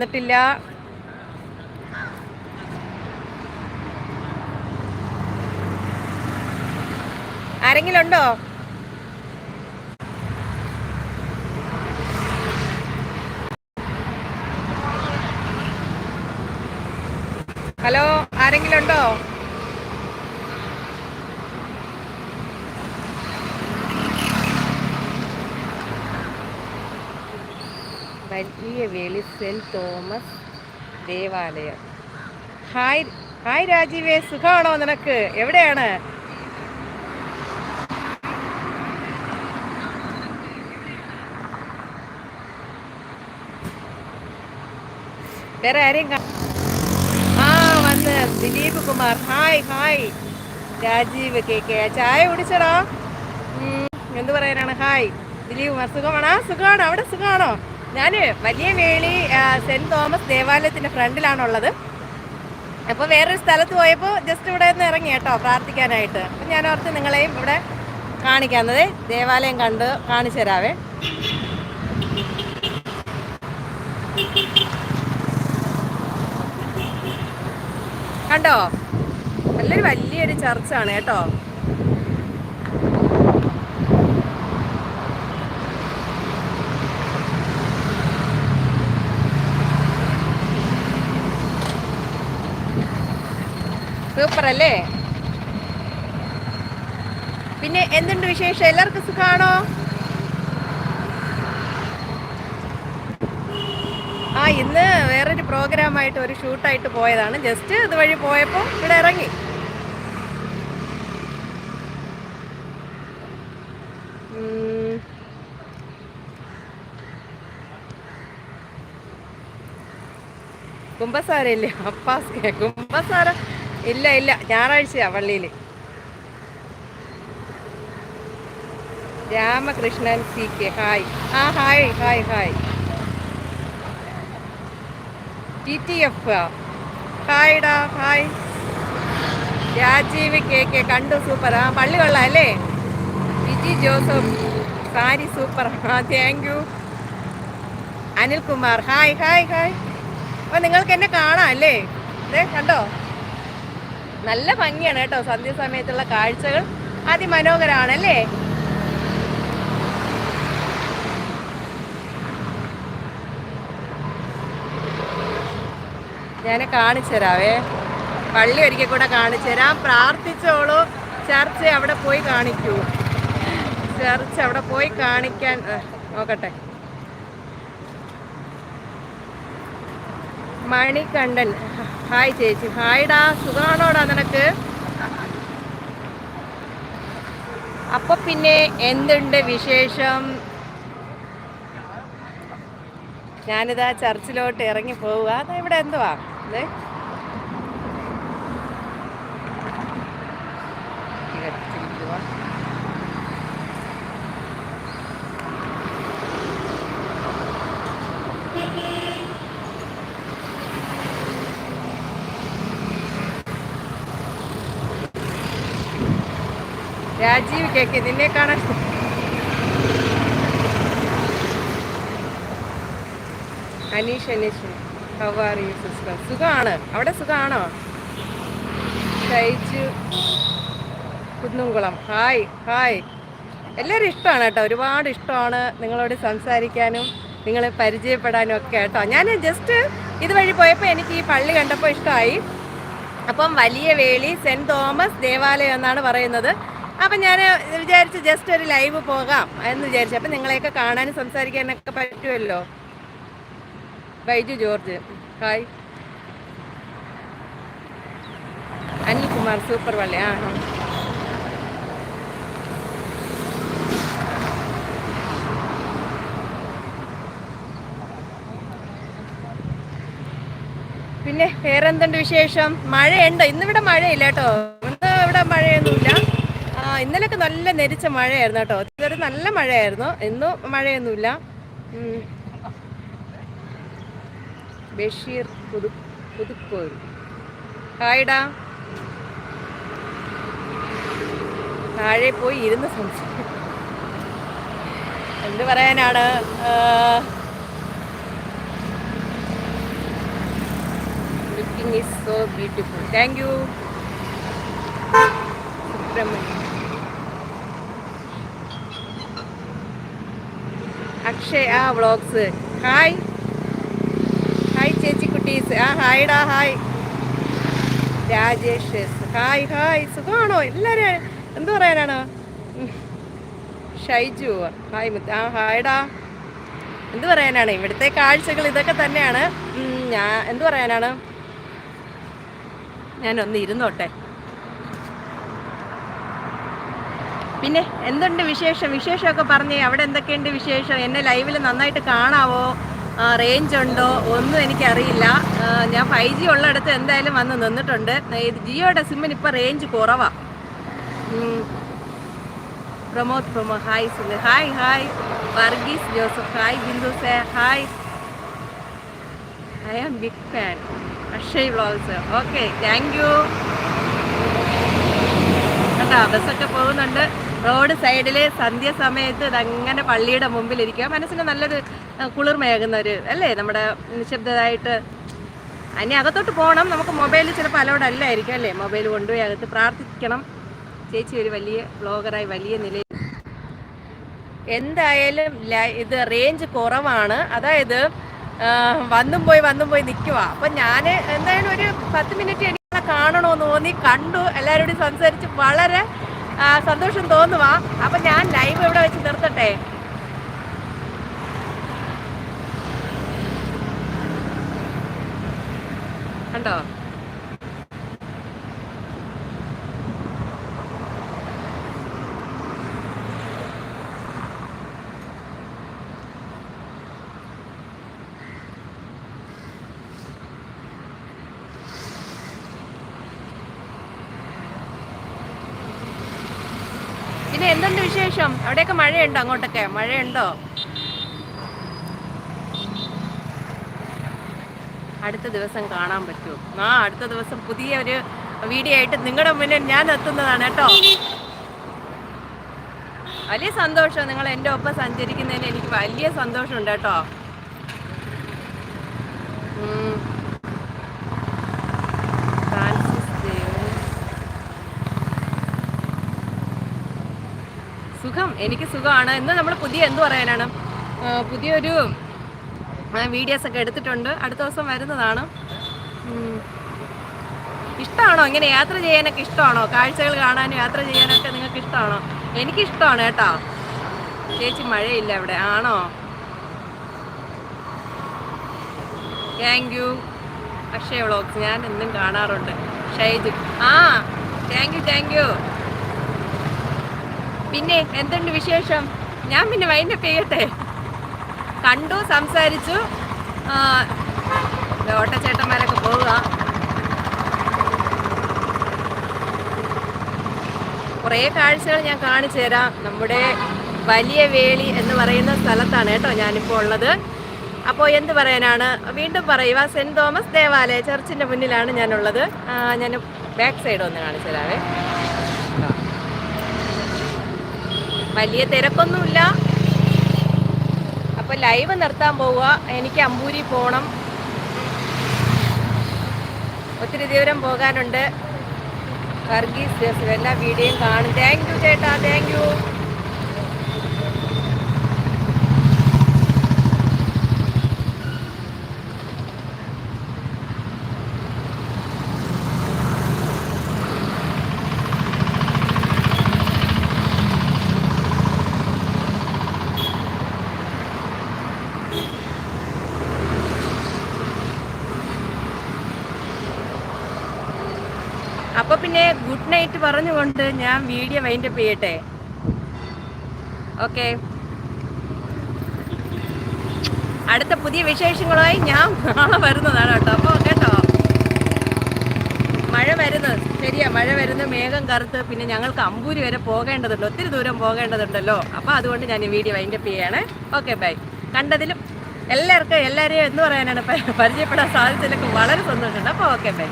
വന്നിട്ടില്ല. ആരെങ്കിലും ഉണ്ടോ ഹലോ ആരെങ്കിലും ഉണ്ടോ വലിയ വേളി സെന്റ് തോമസ് ദേവാലയം. ഹായ് ഹായ് രാജീവേ സുഖമാണോ നിനക്ക്? എവിടെയാണ്? വേറെ ആരെയും ആ വന്ന് Dileep Kumar. Hi hi. Rajeev K K ചായ കുടിച്ചടാ? എന്ത് പറയാനാണ്? ഹായ്. ദിലീപ് കുമാർ സുഖമാണോ? സുഖമാണോ. അവിടെ സുഖമാണോ? ഞാൻ വലിയ വേളി സെന്റ് തോമസ് ദേവാലയത്തിന്റെ ഫ്രണ്ടിലാണുള്ളത്. അപ്പോൾ വേറൊരു സ്ഥലത്ത് പോയപ്പോൾ ജസ്റ്റ് ഇവിടെ നിന്ന് ഇറങ്ങി കേട്ടോ പ്രാർത്ഥിക്കാനായിട്ട്. അപ്പം ഞാൻ ഓർത്ത് നിങ്ങളെയും ഇവിടെ കാണിക്കാന്നത് ദേവാലയം കണ്ട് കാണിച്ചു തരാവേ. കണ്ടോ? നല്ലൊരു വലിയൊരു ചർച്ചാണ് കേട്ടോ. സൂപ്പർ അല്ലേ? പിന്നെ എന്തുണ്ട് വിശേഷം? എല്ലാവർക്കും സുഖമാണോ ആ ഇന്ന് വേറൊരു പ്രോഗ്രാമായിട്ട് ഒരു ഷൂട്ടായിട്ട് പോയതാണ്. ജസ്റ്റ് ഇതുവഴി പോയപ്പോൾ ഇവിടെ ഇറങ്ങി. കുമ്പസാരല്ലേ അപ്പാസ് കുമ്പസാര ഇല്ല ഇല്ല. ഞായറാഴ്ചയാ പള്ളിയിൽ രാമകൃഷ്ണൻ സി കെ. ഹായ്. ആ hi hi hi. T T F ഹായ്ഡാ hi. Rajeev K K കണ്ടു സൂപ്പർ. ആ പള്ളി കൊള്ളാം അല്ലേ വിജി ജോസഫ് സാരി സൂപ്പർ. ആ thank you Anilkumar hi hi hi. അപ്പോൾ നിങ്ങൾക്ക് എന്നെ കാണാം അല്ലേ? അതെ കണ്ടോ? നല്ല ഭംഗിയാണ് കേട്ടോ. സന്ധ്യാസമയത്തുള്ള കാഴ്ചകൾ അതിമനോഹരമാണ് അല്ലേ ഞാൻ കാണിച്ചു തരാവേ പള്ളി ഒരിക്കൽ കൂടെ കാണിച്ചു തരാം പ്രാർത്ഥിച്ചോളൂ. ചർച്ച് അവിടെ പോയി കാണിക്കൂ. ചർച്ച് അവിടെ പോയി കാണിക്കാൻ നോക്കട്ടെ. മണികണ്ഠൻ. ഹായ് ചേച്ചി. ഹായ്ടാ. സുഖമാണോടാ നിനക്ക്? അപ്പൊ പിന്നെ എന്തുണ്ട് വിശേഷം? ഞാനിതാ ചർച്ചിലോട്ട് ഇറങ്ങി പോവുക. ഇവിടെ എന്തുവാ? ഇത് രാജീവ് കേക്ക് നിന്നെ കാണാൻ അനീഷ് അനീഷ് ആർ യു സുഖമാണ് അവിടെ സുഖമാണോ ഷൈജു കുന്നുംകുളം. ഹായ് ഹായ് എല്ലാവരും ഇഷ്ടമാണ് കേട്ടോ. ഒരുപാട് ഇഷ്ടമാണ് നിങ്ങളോട് സംസാരിക്കാനും നിങ്ങളെ പരിചയപ്പെടാനും ഒക്കെ കേട്ടോ. ഞാൻ ജസ്റ്റ് ഇതുവഴി പോയപ്പോൾ എനിക്ക് ഈ പള്ളി കണ്ടപ്പോൾ ഇഷ്ടമായി. അപ്പം വലിയ വേളി സെന്റ് തോമസ് ദേവാലയം എന്നാണ് പറയുന്നത്. അപ്പം ഞാൻ വിചാരിച്ച് ജസ്റ്റ് ഒരു ലൈവ് പോകാം എന്ന് വിചാരിച്ചു. അപ്പം നിങ്ങളെയൊക്കെ കാണാനും സംസാരിക്കാനൊക്കെ പറ്റുമല്ലോ? Baiju George. Hi. Anilkumar super പള്ളി ആ. പിന്നെ വേറെന്തുണ്ട് വിശേഷം? മഴയുണ്ടോ? ഇന്നിവിടെ മഴയില്ല കേട്ടോ. ഇന്ന് ഇവിടെ മഴയൊന്നുമില്ല. ഇന്നലെയൊക്കെ നല്ല നെരിച്ച മഴയായിരുന്നു കേട്ടോ. ഇതൊരു നല്ല മഴയായിരുന്നു. ഇന്നും മഴയൊന്നുമില്ല. ബഷീർ പുതു പുതുക്കോ ഹായിടാ. താഴെ പോയി ഇരുന്ന് സംസാരിക്കും എന്ത് പറയാനാണ്? Looking is so beautiful thank you Subramanyam. Akshay vlogs. Hi. Hi ചേച്ചി കുട്ടീസ് ആ ഹായ്ഡാ ഹായ്. Rajesh hi hi. സുഖമാണോ? എല്ലാവരും എന്ത് പറയാനാണ്. ഷൈജു ഹായ് മുത്ത് ആ ഹായ്ഡാ എന്ത് പറയാനാണ്? ഇവിടുത്തെ കാഴ്ചകൾ ഇതൊക്കെ തന്നെയാണ്. ഞാൻ എന്ത് പറയാനാണ്? ഞാനൊന്ന് ഇരുന്നോട്ടെ. പിന്നെ എന്തുണ്ട് വിശേഷം? വിശേഷമൊക്കെ പറഞ്ഞേ. അവിടെ എന്തൊക്കെയുണ്ട് വിശേഷം? എന്നെ ലൈവിൽ നന്നായിട്ട് കാണാവോ? റേഞ്ച് ഉണ്ടോ? ഒന്നും എനിക്കറിയില്ല. ഞാൻ ഫൈവ് ജി ഉള്ളിടത്ത് എന്തായാലും വന്ന് നിന്നിട്ടുണ്ട്. ജിയോയുടെ സിമ്മിന് ഇപ്പോൾ റേഞ്ച് കുറവാണ് Pramod promo hi Sunil. Hi hi Varghese Joseph. Hi Bindu say hi I am big fan Akshay vlogs okay thank you കേട്ടോ ബസ്സൊക്കെ പോകുന്നുണ്ട്. റോഡ് സൈഡിൽ സന്ധ്യ സമയത്ത് ഇതങ്ങനെ പള്ളിയുടെ മുമ്പിൽ ഇരിക്കുക മനസ്സിന് നല്ലൊരു കുളിർമയാകുന്ന ഒരു അല്ലേ? നമ്മുടെ നിശബ്ദമായിട്ട് അനി അകത്തോട്ട് പോകണം നമുക്ക് മൊബൈൽ ചിലപ്പോൾ അലോഡ് അല്ലായിരിക്കും അല്ലേ? മൊബൈൽ കൊണ്ടുപോയി അകത്ത് പ്രാർത്ഥിക്കണം. ചേച്ചി ഒരു വലിയ ബ്ലോഗറായി വലിയ നിലയിൽ. എന്തായാലും ഇത് റേഞ്ച് കുറവാണ്. അതായത് വന്നും പോയി വന്നും പോയി നിൽക്കുക അപ്പം ഞാൻ എന്തായാലും ഒരു പത്ത് മിനിറ്റ് എനിക്ക് കാണണമെന്ന് തോന്നി. കണ്ടു. എല്ലാവരോടും സംസാരിച്ച് വളരെ സന്തോഷം തോന്നുവാ. അപ്പൊ ഞാൻ ലൈവ് ഇവിടെ വെച്ച് നിർത്തട്ടെ? കണ്ടോ? പിന്നെ എന്തുണ്ട് വിശേഷം? അവിടെയൊക്കെ മഴയുണ്ടോ അങ്ങോട്ടൊക്കെ? മഴയുണ്ടോ? അടുത്ത ദിവസം കാണാൻ പറ്റുമോ ആ അടുത്ത ദിവസം പുതിയ ഒരു വീഡിയോ ആയിട്ട് നിങ്ങളുടെ മുന്നിൽ ഞാൻ എത്തുന്നതാണ് കേട്ടോ. വലിയ സന്തോഷം. നിങ്ങൾ എന്റെ ഒപ്പം സഞ്ചരിക്കുന്നതിന് എനിക്ക് വലിയ സന്തോഷമുണ്ട് കേട്ടോ. എനിക്ക് സുഖമാണ്. ഇന്ന് നമ്മൾ പുതിയ എന്ത് പറയാനാണ്? പുതിയൊരു വീഡിയോസ് ഒക്കെ എടുത്തിട്ടുണ്ട്. അടുത്ത ദിവസം വരുന്നതാണ്. ഇഷ്ടമാണോ? ഇങ്ങനെ യാത്ര ചെയ്യാനൊക്കെ ഇഷ്ടമാണോ? കാഴ്ചകൾ കാണാനും യാത്ര ചെയ്യാനൊക്കെ നിങ്ങൾക്ക് ഇഷ്ടമാണോ? എനിക്ക് ഇഷ്ടമാണ് കേട്ടോ. ചേച്ചി മഴയില്ല അവിടെ ആണോ? താങ്ക് യു അക്ഷയ വ്ളോഗ്സ് ഞാൻ എന്നും കാണാറുണ്ട്. ഷൈജു. ആ താങ്ക് യു താങ്ക് യു പിന്നെ എന്തുണ്ട് വിശേഷം? ഞാൻ പിന്നെ വൈൻഡപ്പ് ചെയ്യട്ടെ കണ്ടു സംസാരിച്ചു. ഓട്ടച്ചേട്ടന്മാരൊക്കെ പോവുക. കുറേ കാഴ്ചകൾ ഞാൻ കാണിച്ചു തരാം. നമ്മുടെ വലിയ വേളി എന്ന് പറയുന്ന സ്ഥലത്താണ് കേട്ടോ ഞാനിപ്പോൾ ഉള്ളത്. അപ്പോൾ എന്ത് പറയാനാണ്? വീണ്ടും പറയുക സെന്റ് തോമസ് ദേവാലയ ചർച്ചിന്റെ മുന്നിലാണ് ഞാനുള്ളത്. ഞാൻ ബാക്ക് സൈഡ് ഒന്ന് കാണിച്ചു തരാവേ. വലിയ തിരക്കൊന്നുമില്ല. അപ്പോൾ ലൈവ് നിർത്താൻ പോവുക. എനിക്ക് അമ്പൂരി പോണം. ഒത്തിരി ദൂരം പോകാനുണ്ട്. വർഗീസ് ജോസഫ് എല്ലാ വീഡിയോയും കാണും. താങ്ക് യു ചേട്ടാ. താങ്ക് യു അപ്പൊ പിന്നെ ഗുഡ് നൈറ്റ് പറഞ്ഞുകൊണ്ട് ഞാൻ വീഡിയോ വൈൻഡപ്പ് ചെയ്യട്ടെ? ഓക്കെ. അടുത്ത പുതിയ വിശേഷങ്ങളായി ഞാൻ നാളെ വരുന്നതാണ് കേട്ടോ. അപ്പോൾ കേട്ടോ. മഴ വരുന്നു ശരിയാ മഴ വരുന്നു മേഘം കറുത്ത് പിന്നെ ഞങ്ങൾക്ക് അമ്പൂരി വരെ പോകേണ്ടതുണ്ട്. ഒത്തിരി ദൂരം പോകേണ്ടതുണ്ടല്ലോ. അപ്പോൾ അതുകൊണ്ട് ഞാൻ ഈ വീഡിയോ വൈൻഡപ്പ് ചെയ്യാണ്. Okay bye. കണ്ടതിലും എല്ലാവർക്കും എല്ലാവരെയും എന്ന് പറയാനാണ് പരിചയപ്പെടാൻ സാധിച്ചതിലൊക്കെ വളരെ സന്തോഷമുണ്ട്. അപ്പോൾ ഓക്കെ ബൈ.